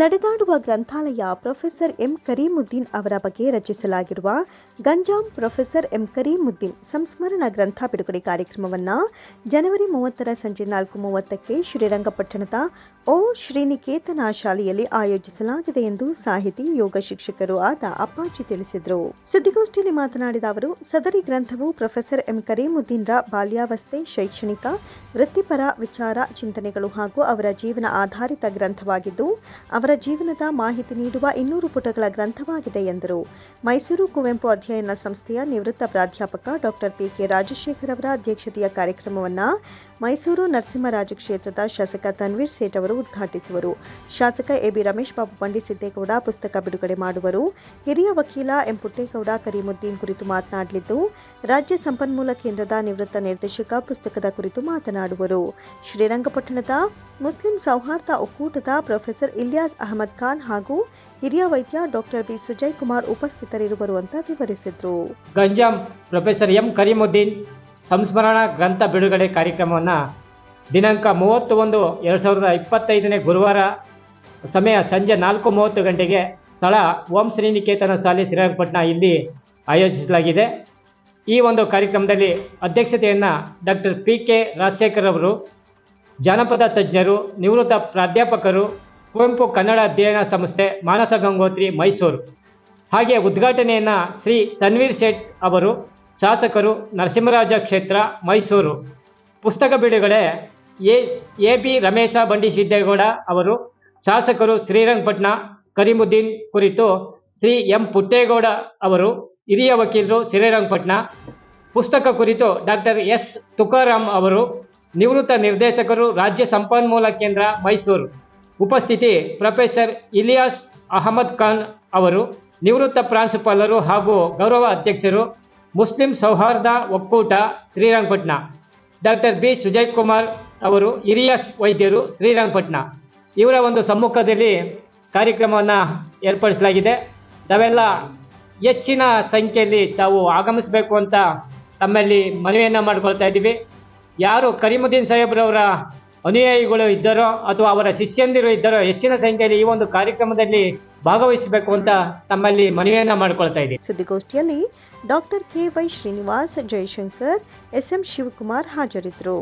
ನಡೆದಾಡುವ ಗ್ರಂಥಾಲಯ professor M ಕರೀಮುದ್ದೀನ್ ಅವರ ಬಗ್ಗೆ ರಚಿಸಲಾಗಿರುವ ಗಂಜಾಂ ಪ್ರೊಫೆಸರ್ ಎಂ ಕರೀಮುದ್ದೀನ್ ಸಂಸ್ಮರಣ ಗ್ರಂಥ ಬಿಡುಗಡೆ ಕಾರ್ಯಕ್ರಮವನ್ನು ಜನವರಿ ಮೂವತ್ತರ ಸಂಜೆ ನಾಲ್ಕು ಮೂವತ್ತಕ್ಕೆ ಶ್ರೀರಂಗಪಟ್ಟಣದ ಓ ಶ್ರೀನಿಕೇತನ ಶಾಲೆಯಲ್ಲಿ ಆಯೋಜಿಸಲಾಗಿದೆ ಎಂದು ಸಾಹಿತಿ, ಯೋಗ ಶಿಕ್ಷಕರು ಆದ ಅಪ್ಪಾಜಿ ತಿಳಿಸಿದರು. ಸುದ್ದಿಗೋಷ್ಠಿಯಲ್ಲಿ ಮಾತನಾಡಿದ ಅವರು, ಸದರಿ ಗ್ರಂಥವು ಪ್ರೊಫೆಸರ್ ಎಂ ಕರೀಮುದ್ದೀನ್ರ ಬಾಲ್ಯಾವಸ್ಥೆ, ಶೈಕ್ಷಣಿಕ, ವೃತ್ತಿಪರ ವಿಚಾರ, ಚಿಂತನೆಗಳು ಹಾಗೂ ಅವರ ಜೀವನ ಆಧಾರಿತ ಗ್ರಂಥವಾಗಿದ್ದು, ಅವರ ಜೀವನದ ಮಾಹಿತಿ ನೀಡುವ ಇನ್ನೂರು ಪುಟಗಳ ಗ್ರಂಥವಾಗಿದೆ ಎಂದರು. ಮೈಸೂರು ಕುವೆಂಪು ಅಧ್ಯಯನ ಸಂಸ್ಥೆಯ ನಿವೃತ್ತ ಪ್ರಾಧ್ಯಾಪಕ ಡಾಕ್ಟರ್ ಪಿ ಕೆ ರಾಜಶೇಖರ್ ಅವರ ಅಧ್ಯಕ್ಷತೆಯ ಕಾರ್ಯಕ್ರಮವನ್ನು ಮೈಸೂರು ನರಸಿಂಹರಾಜ ಕ್ಷೇತ್ರದ ಶಾಸಕ ತನ್ವೀರ್ ಸೇಠ್ ಅವರು ಉದ್ಘಾಟಿಸುವರು. ಶಾಸಕ ಎಬಿ ರಮೇಶ್ ಬಾಬು ಪಂಡಿಸಿದ್ದೇಗೌಡ ಪುಸ್ತಕ ಬಿಡುಗಡೆ ಮಾಡುವರು. ಹಿರಿಯ ವಕೀಲ ಎಂ ಪುಟ್ಟೇಗೌಡ ಕರೀಮುದ್ದೀನ್ ಕುರಿತು ಮಾತನಾಡಲಿದ್ದು, ರಾಜ್ಯ ಸಂಪನ್ಮೂಲ ಕೇಂದ್ರದ ನಿವೃತ್ತ ನಿರ್ದೇಶಕ ಪುಸ್ತಕದ ಕುರಿತು ಮಾತನಾಡುವರು. ಶ್ರೀರಂಗಪಟ್ಟಣದ ಮುಸ್ಲಿಂ ಸೌಹಾರ್ದ ಒಕ್ಕೂಟದ ಪ್ರೊಫೆಸರ್ ಇಲಿಯಾಸ್ ಅಹಮದ್ ಖಾನ್ ಹಾಗೂ ಹಿರಿಯ ವೈದ್ಯ ಡಾಕ್ಟರ್ ಬಿ ಸುಜಯ್ ಕುಮಾರ್ ಉಪಸ್ಥಿತರಿರುವರು ಅಂತ ವಿವರಿಸಿದ್ರು. ಗಂಜಾಂ ಪ್ರೊಫೆಸರ್ ಎಂ ಕರೀಮುದ್ದೀನ್ ಸಂಸ್ಮರಣಾ ಗ್ರಂಥ ಬಿಡುಗಡೆ ಕಾರ್ಯಕ್ರಮವನ್ನು ದಿನಾಂಕ ಮೂವತ್ತು ಒಂದು ಎರಡು ಸಾವಿರದ ಇಪ್ಪತ್ತೈದನೇ ಗುರುವಾರ ಸಮಯ ಸಂಜೆ ನಾಲ್ಕು ಮೂವತ್ತು ಗಂಟೆಗೆ ಸ್ಥಳ ಓಂ ಶ್ರೀನಿಕೇತನ ಶಾಲೆ ಶ್ರೀರಂಗಪಟ್ಟಣ ಇಲ್ಲಿ ಆಯೋಜಿಸಲಾಗಿದೆ. ಈ ಒಂದು ಕಾರ್ಯಕ್ರಮದಲ್ಲಿ ಅಧ್ಯಕ್ಷತೆಯನ್ನು ಡಾಕ್ಟರ್ ಪಿ ಕೆ ರಾಜಶೇಖರ್ ಅವರು, ಜಾನಪದ ತಜ್ಞರು, ನಿವೃತ್ತ ಪ್ರಾಧ್ಯಾಪಕರು ಕುವೆಂಪು ಕನ್ನಡ ಅಧ್ಯಯನ ಸಂಸ್ಥೆ ಮಾನಸ ಗಂಗೋತ್ರಿ ಮೈಸೂರು. ಹಾಗೆ ಉದ್ಘಾಟನೆಯನ್ನು ಶ್ರೀ ತನ್ವೀರ್ ಸೇಠ್ ಅವರು, ಶಾಸಕರು ನರಸಿಂಹರಾಜ ಕ್ಷೇತ್ರ ಮೈಸೂರು. ಪುಸ್ತಕ ಬಿಡುಗಡೆ ಎ ಎ ಬಿ ರಮೇಶ ಬಂಡಿ ಸಿದ್ದೇಗೌಡ ಅವರು, ಶಾಸಕರು ಶ್ರೀರಂಗಪಟ್ಟಣ ಕರೀಮುದ್ದೀನ್ ಕುರಿತು ಶ್ರೀ ಎಂ ಪುಟ್ಟೇಗೌಡ ಅವರು, ಹಿರಿಯ ವಕೀಲರು ಶ್ರೀರಂಗಪಟ್ಟಣ. ಪುಸ್ತಕ ಕುರಿತು ಡಾಕ್ಟರ್ ಎಸ್ ತುಕಾರಾಮ್ ಅವರು, ನಿವೃತ್ತ ನಿರ್ದೇಶಕರು ರಾಜ್ಯ ಸಂಪನ್ಮೂಲ ಕೇಂದ್ರ ಮೈಸೂರು. ಉಪಸ್ಥಿತಿ ಪ್ರೊಫೆಸರ್ ಇಲಿಯಾಸ್ ಅಹಮದ್ ಖಾನ್ ಅವರು, ನಿವೃತ್ತ ಪ್ರಾಂಶುಪಾಲರು ಹಾಗೂ ಗೌರವ ಅಧ್ಯಕ್ಷರು, ಮುಸ್ಲಿಂ ಸೌಹಾರ್ದ ಒಕ್ಕೂಟ ಶ್ರೀರಂಗಪಟ್ಟಣ ಡಾಕ್ಟರ್ ಬಿ. ಸುಜಯ್ ಕುಮಾರ್ ಅವರು, ಹಿರಿಯ ವೈದ್ಯರು ಶ್ರೀರಂಗಪಟ್ಟಣ ಇವರ ಒಂದು ಸಮ್ಮುಖದಲ್ಲಿ ಕಾರ್ಯಕ್ರಮವನ್ನು ಏರ್ಪಡಿಸಲಾಗಿದೆ. ತಾವೆಲ್ಲ ಹೆಚ್ಚಿನ ಸಂಖ್ಯೆಯಲ್ಲಿ ತಾವು ಆಗಮಿಸಬೇಕು ಅಂತ ತಮ್ಮಲ್ಲಿ ಮನವಿಯನ್ನು ಮಾಡಿಕೊಳ್ತಾ ಇದ್ದೀವಿ. ಯಾರು ಕರೀಮುದ್ದೀನ್ ಸಾಹೇಬ್ರವರ ಅನುಯಾಯಿಗಳು ಇದ್ದರೋ ಅಥವಾ ಅವರ ಶಿಷ್ಯಂದಿರು ಇದ್ದರೋ ಹೆಚ್ಚಿನ ಸಂಖ್ಯೆಯಲ್ಲಿ ಈ ಒಂದು ಕಾರ್ಯಕ್ರಮದಲ್ಲಿ ಭಾಗವಹಿಸಬೇಕು ಅಂತ ತಮ್ಮಲ್ಲಿ ಮನವಿಯನ್ನ ಮಾಡ್ಕೊಳ್ತಾ ಇದ್ದೀವಿ ಸುದ್ದಿಗೋಷ್ಠಿಯಲ್ಲಿ doctor K Y Srinivas Jayashankar S M Shivakumar ಹಾಜರಿದ್ದರು.